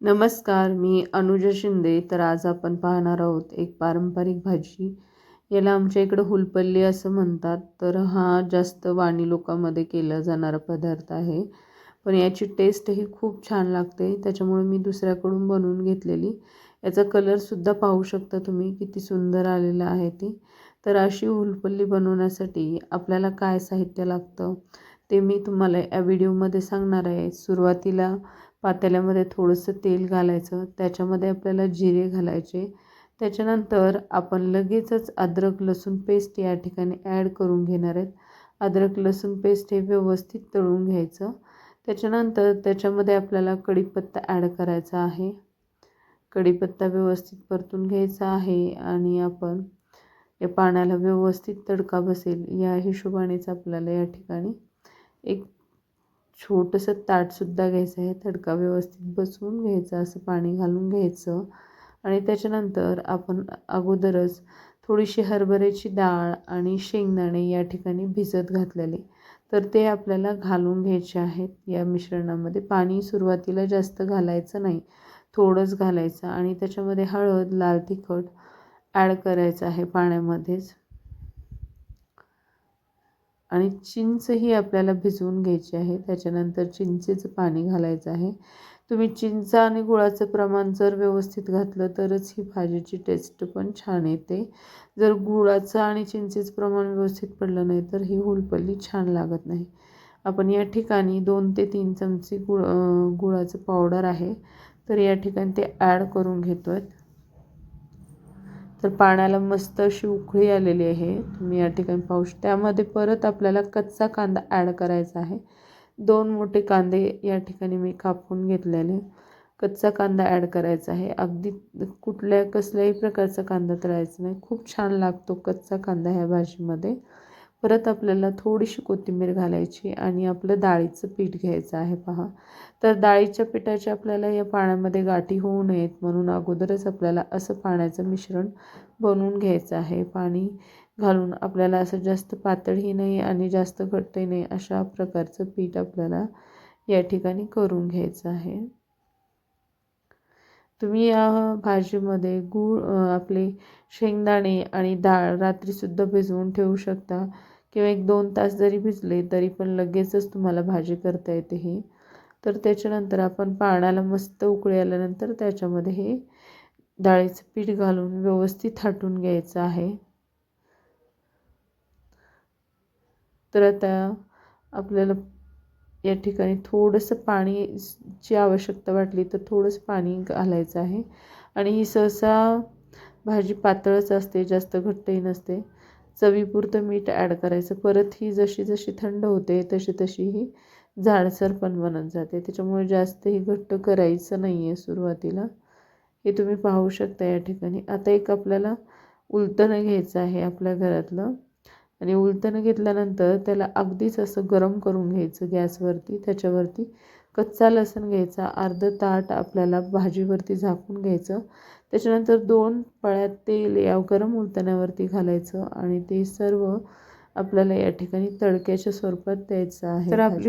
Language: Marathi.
नमस्कार मी अनुजा शिंदे. तर आज आपण पाहणार आहोत एक पारंपरिक भाजी. याला आमच्या इकडं हुलपल्ली असं म्हणतात. तर हा जास्त वाणी लोकांमध्ये केला जाणारा पदार्थ आहे. पण याची टेस्टही खूप छान लागते. त्याच्यामुळे मी दुसऱ्याकडून बनवून घेतलेली. याचा कलरसुद्धा पाहू शकता तुम्ही किती सुंदर आलेला आहे ती. तर अशी हुलपल्ली बनवण्यासाठी आपल्याला काय साहित्य लागतं? ते मी तुम्हाला या व्हिडिओमध्ये सांगणार आहे. सुरुवातीला पातेल्यामध्ये थोडंसं तेल घालायचं त्याच्यामध्ये आपल्याला जिरे घालायचे. त्याच्यानंतर आपण लगेचच अद्रक लसूण पेस्ट या ठिकाणी ॲड करून घेणार आहेत. अद्रक लसूण पेस्ट हे व्यवस्थित तळून घ्यायचं. त्याच्यानंतर त्याच्यामध्ये आपल्याला कढीपत्ता ॲड करायचा आहे. कढीपत्ता व्यवस्थित परतून घ्यायचा आहे आणि आपण या पाण्याला व्यवस्थित तडका बसेल या हिशोबानेच आपल्याला या ठिकाणी एक छोटंसं ताटसुद्धा घ्यायचं आहे. तडका व्यवस्थित बसवून घ्यायचा असं पाणी घालून घ्यायचं. आणि त्याच्यानंतर आपण अगोदरच थोडीशी हरभऱ्याची डाळ आणि शेंगदाणे या ठिकाणी भिजत घातलेले. तर ते आपल्याला घालून घ्यायचे आहेत. या मिश्रणामध्ये पाणी सुरुवातीला जास्त घालायचं नाही. थोडंच घालायचं आणि त्याच्यामध्ये हळद लाल तिखट ॲड करायचं आहे पाण्यामध्येच. आणि चिंचही आपल्याला भिजवून घ्यायची आहे. त्याच्यानंतर चिंचेचं पाणी घालायचं आहे. तुम्ही चिंच आणि गुळाचं प्रमाण जर व्यवस्थित घातलं तरच ही भाजीची टेस्ट पण छान येते. जर गुळाचं आणि चिंचेचं प्रमाण व्यवस्थित पडलं नाही तर ही हुलपल्ली छान लागत नाही. आपण या ठिकाणी दोन ते तीन चमचे गुळ गुळाचं पावडर आहे. तर या ठिकाणी ते ॲड करून घेतो आहेत तर पाण्याला मस्त अशी उकळी आलेली आहे. तुम्ही या ठिकाणी पाहू शकता. त्यामध्ये परत आपल्याला कच्चा कांदा ॲड करायचा आहे. दोन मोठे कांदे या ठिकाणी मी कापून घेतलेले. कच्चा कांदा ॲड करायचा आहे. अगदी कुठल्या कसल्याही प्रकारचा कांदा तळायचा नाही. खूप छान लागतो कच्चा कांदा ह्या भाजीमध्ये. परत आपल्याला थोडीशी कोथिंबीर घालायची आणि आपलं डाळीचं पीठ घ्यायचं आहे पहा. तर डाळीच्या पिठाच्या आपल्याला या पाण्यामध्ये गाठी होऊ नयेत म्हणून अगोदरच आपल्याला असं पाण्याचं मिश्रण बनवून घ्यायचं आहे. पाणी घालून आपल्याला असं जास्त पातळही नाही आणि जास्त घट्टही नाही अशा प्रकारचं पीठ आपल्याला या ठिकाणी करून घ्यायचं आहे. तुम्ही या भाजीमध्ये गूळ आपले शेंगदाणे आणि डाळ रात्रीसुद्धा भिजवून ठेवू शकता. किंवा एक दोन तास जरी भिजले तरी पण लगेचच तुम्हाला भाजी करता येते ही. तर त्याच्यानंतर आपण पाण्याला मस्त उकळी आल्यानंतर त्याच्यामध्ये हे डाळीचं पीठ घालून व्यवस्थित हाटून घ्यायचं आहे. तर आता आपल्याला या ठिकाणी थोडंसं पाणीची आवश्यकता वाटली तर थोडंसं पाणी घालायचं आहे. आणि ही सहसा भाजी पातळच असते जास्त घट्टही नसते. चवीपुरतं मीठ ॲड करायचं. परत ही जशी जशी थंड होते तशी तशी ही जाडसर पण बनत जाते. त्याच्यामुळे जास्त ही घट्ट करायचं नाही आहे सुरुवातीला. हे तुम्ही पाहू शकता या ठिकाणी. आता एक आपल्याला उलटणं घ्यायचं आहे आपल्या घरातलं. आणि उलटणं घेतल्यानंतर त्याला अगदीच असं गरम करून घ्यायचं गॅसवरती त्याच्यावरती. कच्चा लसूण घ्यायचा अर्ध ताट आपल्याला भाजीवरती झाकून घ्यायचं. त्याच्यानंतर दोन पळ्यात तेल या गरम उलतण्यावरती घालायचं आणि ते सर्व आपल्याला या ठिकाणी तडक्याच्या स्वरूपात द्यायचं आहे. तर आपली